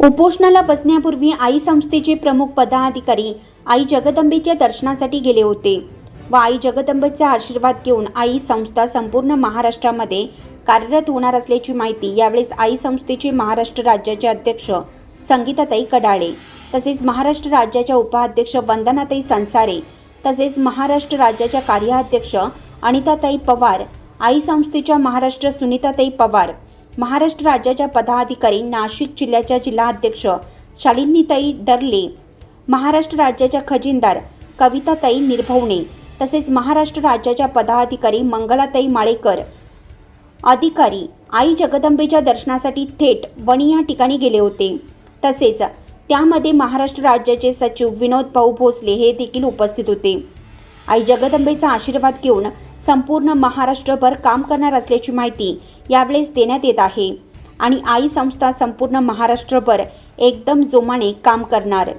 उपोषणाला बसण्यापूर्वी आई संस्थेचे प्रमुख पदाधिकारी आई जगदंबेच्या दर्शनासाठी गेले होते व आई जगदंबेचा आशीर्वाद घेऊन आई संस्था संपूर्ण महाराष्ट्रामध्ये कार्यरत होणार असल्याची माहिती यावेळेस आई संस्थेचे महाराष्ट्र राज्याचे अध्यक्ष संगीताताई कडाळे तसेच महाराष्ट्र राज्याच्या उपाध्यक्ष वंदनाताई संसारे तसेच महाराष्ट्र राज्याच्या कार्याध्यक्ष अनिताताई पवार आई संस्थेच्या महाराष्ट्र सुनीताताई पवार महाराष्ट्र राज्याच्या पदाधिकारी नाशिक जिल्ह्याच्या जिल्हाध्यक्ष शालिनीताई डरले. महाराष्ट्र राज्याच्या खजिनदार कविताताई निर्भवणे तसेच महाराष्ट्र राज्याच्या पदाधिकारी मंगलाताई माळेकर. अधिकारी आई जगदंबेच्या दर्शनासाठी थेट वणी या ठिकाणी गेले होते. तसेच त्यामध्ये महाराष्ट्र राज्याचे सचिव विनोद भाऊ भोसले हे देखील उपस्थित होते. आई जगदंबेचा आशीर्वाद घेऊन संपूर्ण महाराष्ट्रभर काम करणार असल्याची माहिती यावेळेस देण्यात येत आहे. आणि आई संस्था संपूर्ण महाराष्ट्रभर एकदम जोमाने काम करणार.